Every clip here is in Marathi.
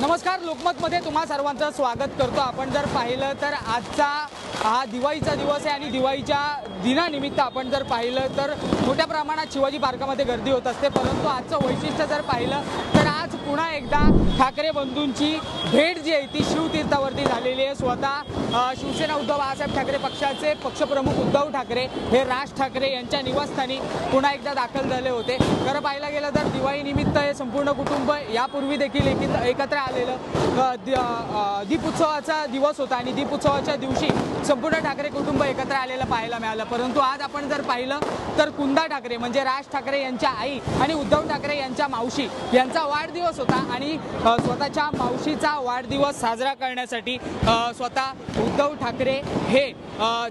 नमस्कार लोकमतमध्ये तुम्हा सर्वांचं स्वागत करतो. आपण जर पाहिलं तर आजचा हा दिवाळीचा दिवस आहे आणि दिवाळीच्या दिनानिमित्त आपण जर पाहिलं तर मोठ्या प्रमाणात शिवाजी पार्कामध्ये गर्दी होत असते. परंतु आजचं वैशिष्ट्य जर पाहिलं तर पुन्हा एकदा ठाकरे बंधूंची भेट जी आहे ती शिवतीर्थावरती झालेली आहे. स्वतः शिवसेना उद्धव बाळासाहेब ठाकरे पक्षाचे पक्षप्रमुख उद्धव ठाकरे हे राज ठाकरे यांच्या निवासस्थानी पुन्हा एकदा दाखल झाले होते. खरं पाहायला गेलं तर दिवाळीनिमित्त हे संपूर्ण कुटुंब यापूर्वी देखील एकत्र आलेलं दीपोत्सवाचा दिवस होता आणि दीपोत्सवाच्या दिवशी संपूर्ण ठाकरे कुटुंब एकत्र आलेलं पाहायला मिळालं. परंतु आज आपण जर पाहिलं तर कुंदा ठाकरे म्हणजे राज ठाकरे यांच्या आई आणि उद्धव ठाकरे यांच्या मावशी यांचा वाढदिवस होता आणि स्वतःच्या मावशीचा वाढदिवस साजरा करण्यासाठी स्वतः उद्धव ठाकरे हे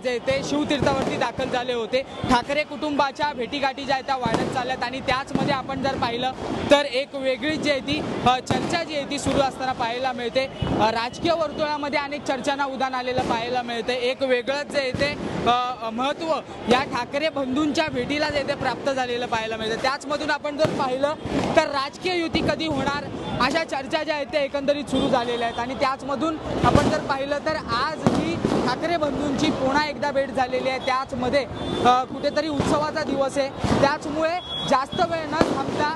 जे ते शिवतीर्थावरती दाखल झाले होते. ठाकरे कुटुंबाच्या भेटीगाठी ज्या आहेत त्या वाढत चालल्यात आणि त्याचमध्ये आपण जर पाहिलं तर एक वेगळीच जी आहे ती चर्चा जी आहे ती सुरू असताना पाहायला मिळते. राजकीय वर्तुळामध्ये अनेक चर्चांना उदाहरण आलेलं पाहायला मिळते. एक वेगळंच जे येते महत्त्व या ठाकरे बंधूंच्या भेटीला जे ते प्राप्त झालेलं पाहायला मिळतं. त्याचमधून आपण जर पाहिलं तर राजकीय युती कधी होणार अशा चर्चा ज्या आहेत त्या एकंदरीत सुरू झालेल्या आहेत. आणि त्याचमधून आपण जर पाहिलं तर आज ही ठाकरे बंधूंची पुन्हा एकदा भेट झालेली आहे. त्याचमध्ये कुठेतरी उत्सवाचा दिवस आहे. त्याचमुळे जास्त वेळ न थांबता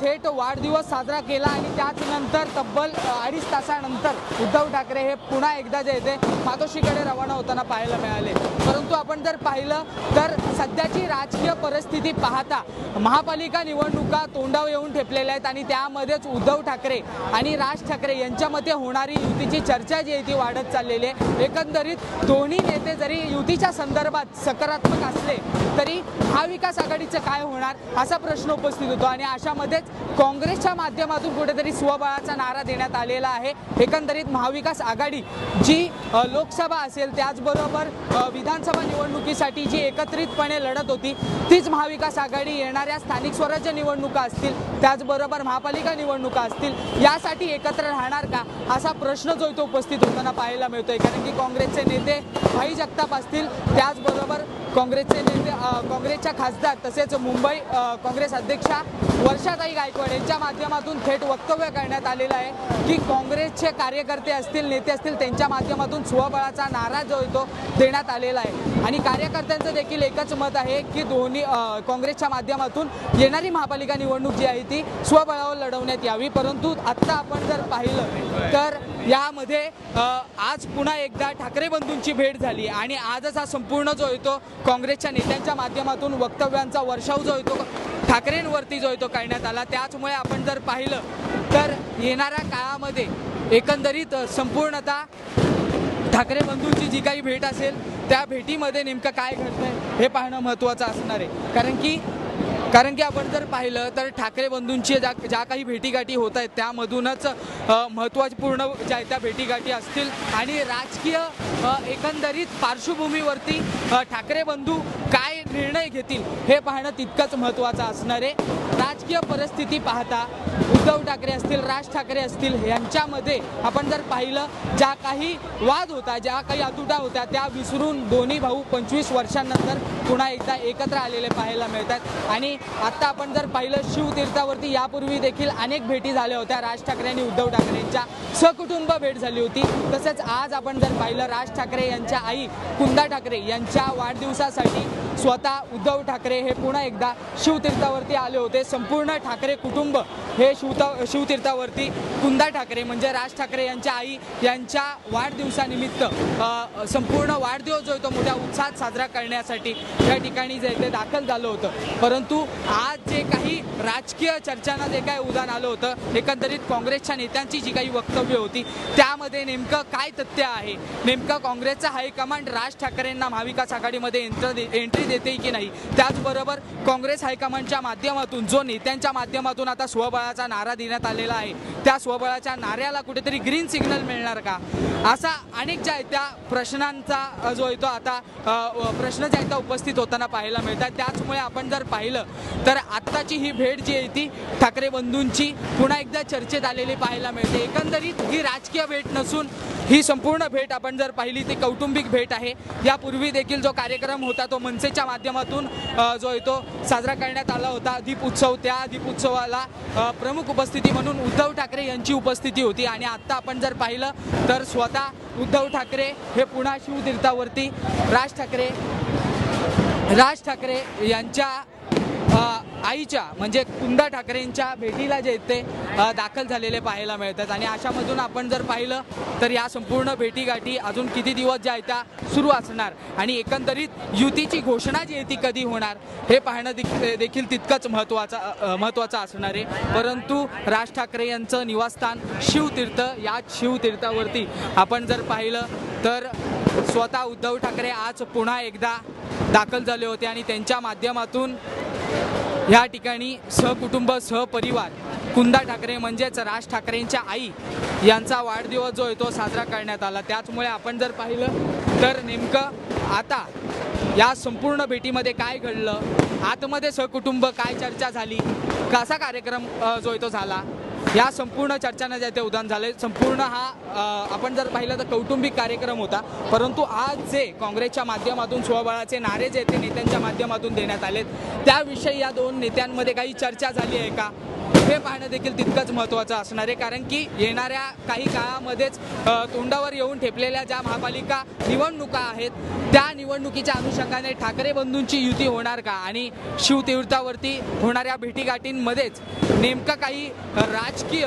थेट वाढदिवस साजरा केला आणि त्याचनंतर तब्बल अडीच तासानंतर उद्धव ठाकरे हे पुन्हा एकदा जे येते ते मातोश्रीकडे रवाना होताना पाहायला मिळाले. परंतु आपण जर पाहिलं तर सध्याची राजकीय परिस्थिती पाहता महापालिका निवडणुका तोंडावर येऊन ठेपलेल्या आहेत आणि त्यामध्येच उद्धव ठाकरे आणि राज ठाकरे यांच्यामध्ये होणारी युतीची चर्चा जी आहे ती वाढत चाललेली आहे. एकंदरीत दोन्ही नेते जरी युतीच्या संदर्भात सकारात्मक असले तरी महाविकास आघाडीचं काय होणार असा प्रश्न उपस्थित होतो. आणि अशामध्येच काँग्रेसच्या माध्यमातून कुठेतरी स्वबळाचा नारा देण्यात आलेला आहे. एकंदरीत महाविकास आघाडी जी लोकसभा असेल त्याचबरोबर विधानसभा निवडणुकीसाठी जी एकत्रितपणे लढत होती तीच महाविकास आघाडी येणाऱ्या स्थानिक स्वराज्य निवडणुका असतील त्याचबरोबर महापालिका निवडणुका असतील यासाठी एकत्र राहणार का? असा प्रश्न जो इथं उपस्थित होताना पाहायला मिळतोय. कारण की काँग्रेस काँग्रेसचे नेते भाई जगताप असतील त्याचबरोबर काँग्रेसचे नेते काँग्रेसच्या खासदार तसेच मुंबई काँग्रेस अध्यक्षा वर्षाताई गायकवाड यांच्या माध्यमातून थेट वक्तव्य करण्यात आलेलं आहे की काँग्रेसचे कार्यकर्ते असतील नेते असतील त्यांच्या माध्यमातून स्वबळाचा नारा जो आहे तो देण्यात आलेला आहे. आणि कार्यकर्त्यांचं देखील एकच मत आहे की दोन्ही काँग्रेसच्या माध्यमातून येणारी महापालिका निवडणूक जी आहे ती स्वबळावर लढवण्यात यावी. परंतु आत्ता आपण जर पाहिलं तर यामध्ये आज पुन्हा एकदा ठाकरे बंधूंची भेट झाली आणि आजच हा संपूर्ण जो येतो काँग्रेसच्या नेत्यांच्या माध्यमातून वक्तव्यांचा वर्षाव जो येतो ठाकरेंवरती जो येतो करण्यात आला त्याचमुळे आपण जर पाहिलं तर येणाऱ्या काळामध्ये एकंदरीत संपूर्णता संपूर्णतः ठाकरे बंधूंची जी काही भेट असेल त्या भेटीमध्ये नेमकं काय घडतंय हे पाहणं महत्त्वाचं असणार आहे. कारण की कारण की आपण जर पाहिलं तर ठाकरे बंधूंची ज्या ज्या काही भेटीगाठी होत आहेत त्यामधूनच महत्त्वपूर्ण ज्या त्या भेटीगाठी असतील. आणि राजकीय एकंदरीत पार्श्वभूमीवरती ठाकरे बंधू काय निर्णय घेतील हे पाहणं तितकंच महत्त्वाचं असणार आहे. राजकीय परिस्थिती पाहता उद्धव ठाकरे असतील राज ठाकरे असतील यांच्यामध्ये आपण जर पाहिलं ज्या काही वाद होता ज्या काही अतुटा होत्या त्या विसरून दोन्ही भाऊ पंचवीस वर्षांनंतर पुन्हा एकदा एकत्र आलेले पाहायला मिळतात. आणि आत्ता आपण जर पाहिलं शिवतीर्थावरती यापूर्वी देखील अनेक भेटी झाल्या होत्या राज ठाकरे आणि उद्धव ठाकरेंच्या. सकुटुंब भेट झाली होती. तसेच आज आपण जर पाहिलं राज ठाकरे यांच्या आई कुंदा ठाकरे यांच्या वाढदिवसासाठी स्वतः उद्धव ठाकरे हे पुन्हा एकदा शिवतीर्थावरती आले होते. संपूर्ण ठाकरे कुटुंब हे शिवता शिवतीर्थावरती कुंदा ठाकरे म्हणजे राज ठाकरे यांच्या आई यांच्या वाढदिवसानिमित्त संपूर्ण वाढदिवस जो होतो तो मोठ्या उत्साहात साजरा करण्यासाठी या ठिकाणी जे ते दाखल झालं होतं. परंतु आज जे काही राजकीय चर्चांना जे काही उदाहरण आलं होतं एकंदरीत काँग्रेसच्या नेत्यांची जी काही वक्तव्य होती त्यामध्ये नेमकं काय तथ्य आहे? नेमकं काँग्रेसचा हायकमांड राज ठाकरेंना महाविकास आघाडीमध्ये एंट्र एंट्री देते की नाही. त्याचबरोबर काँग्रेस हायकमांडच्या माध्यमातून जो नेत्यांच्या माध्यमातून आता स्वबळाचा नारा देण्यात आलेला आहे त्या स्वबळाच्या नाऱ्याला कुठेतरी ग्रीन सिग्नल मिळणार का? असा अनेक ज्या आहेत त्या प्रश्नांचा जो आहे तो आता प्रश्न ज्या आहेत त्या उपस्थित होताना पाहायला मिळतात. त्याचमुळे आपण जर पाहिलं तर आत्ताची ही भेट जी आहे ती ठाकरे बंधूंची पुन्हा एकदा चर्चेत आलेली पाहायला मिळते. एकंदरीत ही राजकीय भेट नसून ही संपूर्ण भेट आपण जर पाहिली ती कौटुंबिक भेट आहे. यापूर्वी देखील जो कार्यक्रम होता तो मनसेच्या माध्यमातून जो आहे तो साजरा करण्यात आला होता. दीप उत्सव त्या दीप उत्सवाला प्रमुख उपस्थिती म्हणून उद्धव ठाकरे यांची उपस्थिती होती. आणि आत्ता आपण जर पाहिलं तर स्वतः उद्धव ठाकरे हे पुन्हा शिवतीर्थावरती. राज ठाकरे राज ठाकरे यांच्या आईच्या म्हणजे कुंदा ठाकरेंच्या भेटीला जे ते दाखल झालेले पाहायला मिळतात. आणि अशामधून आपण जर पाहिलं तर या संपूर्ण भेटीगाठी अजून किती दिवस ज्या आहेत त्या सुरू असणार. आणि एकंदरीत युतीची घोषणा जी आहे ती कधी होणार हे पाहणं देखील तितकंच महत्त्वाचा अ, महत्त्वाचं असणार आहे. परंतु राज ठाकरे यांचं निवासस्थान शिवतीर्थ या शिवतीर्थावरती आपण जर पाहिलं तर स्वतः उद्धव ठाकरे आज पुन्हा एकदा दाखल झाले होते. आणि त्यांच्या माध्यमातून या ठिकाणी सहकुटुंब सहपरिवार कुंदा ठाकरे म्हणजेच राज ठाकरेंच्या आई यांचा वाढदिवस जो आहे तो साजरा करण्यात आला. त्याचमुळे आपण जर पाहिलं तर नेमकं आता या संपूर्ण भेटीमध्ये काय घडलं? आतमध्ये सहकुटुंब काय चर्चा झाली? कसा कार्यक्रम जो आहे तो झाला? या संपूर्ण चर्चांना जे ते उदाहरण झाले संपूर्ण हा आपण जर पाहिलं तर कौटुंबिक कार्यक्रम होता. परंतु आज जे काँग्रेसच्या माध्यमातून स्वबळाचे नारे जे ते नेत्यांच्या माध्यमातून देण्यात आलेत. त्याविषयी या दोन नेत्यांमध्ये काही चर्चा झाली आहे का? हे पाहणं देखील तितकंच महत्त्वाचं असणार आहे कारण की येणाऱ्या काही काळामध्येच तोंडावर येऊन ठेपलेल्या ज्या महापालिका निवडणुका आहेत त्या निवडणुकीच्या अनुषंगाने ठाकरे बंधूंची युती होणार का? आणि शिवतीर्थावरती होणाऱ्या भेटीगाठींमध्येच नेमकं काही राजकीय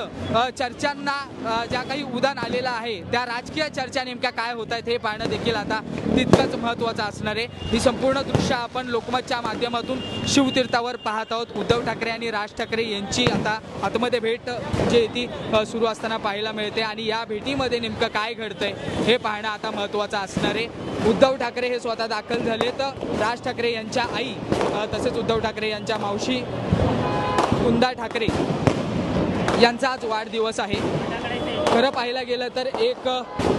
चर्चांना ज्या काही उदान आलेलं आहे त्या राजकीय चर्चा नेमक्या काय होत आहेत हे पाहणं देखील आता तितकंच महत्त्वाचं असणार आहे. ही संपूर्ण दृश्य आपण लोकमतच्या माध्यमातून शिवतीर्थावर पाहत आहोत. उद्धव ठाकरे आणि राज ठाकरे यांची आता आता आतमध्ये भेट जी ती सुरू असताना पाहायला मिळते आणि या भेटीमध्ये नेमकं काय घडतंय हे पाहणं आता महत्त्वाचं असणार आहे. उद्धव ठाकरे हे स्वतः दाखल झाले तर राज ठाकरे यांच्या आई तसेच उद्धव ठाकरे यांच्या मावशी कुंदा ठाकरे यांचा आज वाढदिवस आहे. खरं पाहायला गेलं तर एक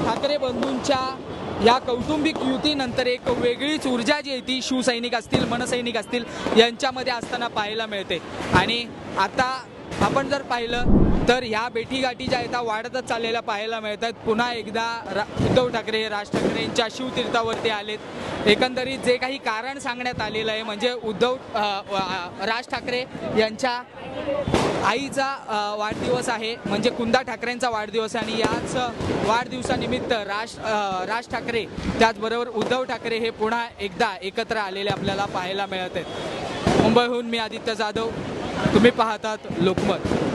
ठाकरे बंधूंच्या या कौटुंबिक युतीनंतर एक वेगळीच ऊर्जा जी आहे ती शिवसैनिक असतील मनसैनिक असतील यांच्यामध्ये असताना पाहायला मिळते. आणि आता आपण जर पाहिलं तर ह्या भेटीगाठी ज्या आहेत वाढतच चाललेल्या पाहायला मिळतात पुन्हा एकदा रा उद्धव ठाकरे राज ठाकरे यांच्या शिवतीर्थावरती आलेत. एकंदरीत जे काही कारण सांगण्यात आलेलं आहे म्हणजे उद्धव राज ठाकरे यांच्या आईचा वाढदिवस आहे म्हणजे कुंदा ठाकरेंचा वाढदिवस आहे. आणि याच वाढदिवसानिमित्त राज राज ठाकरे त्याचबरोबर उद्धव ठाकरे हे पुन्हा एकदा एकत्र आलेले आपल्याला पाहायला मिळत आहेत. मुंबईहून मी आदित्य जाधव. तुम्ही पाहतात लोकमत.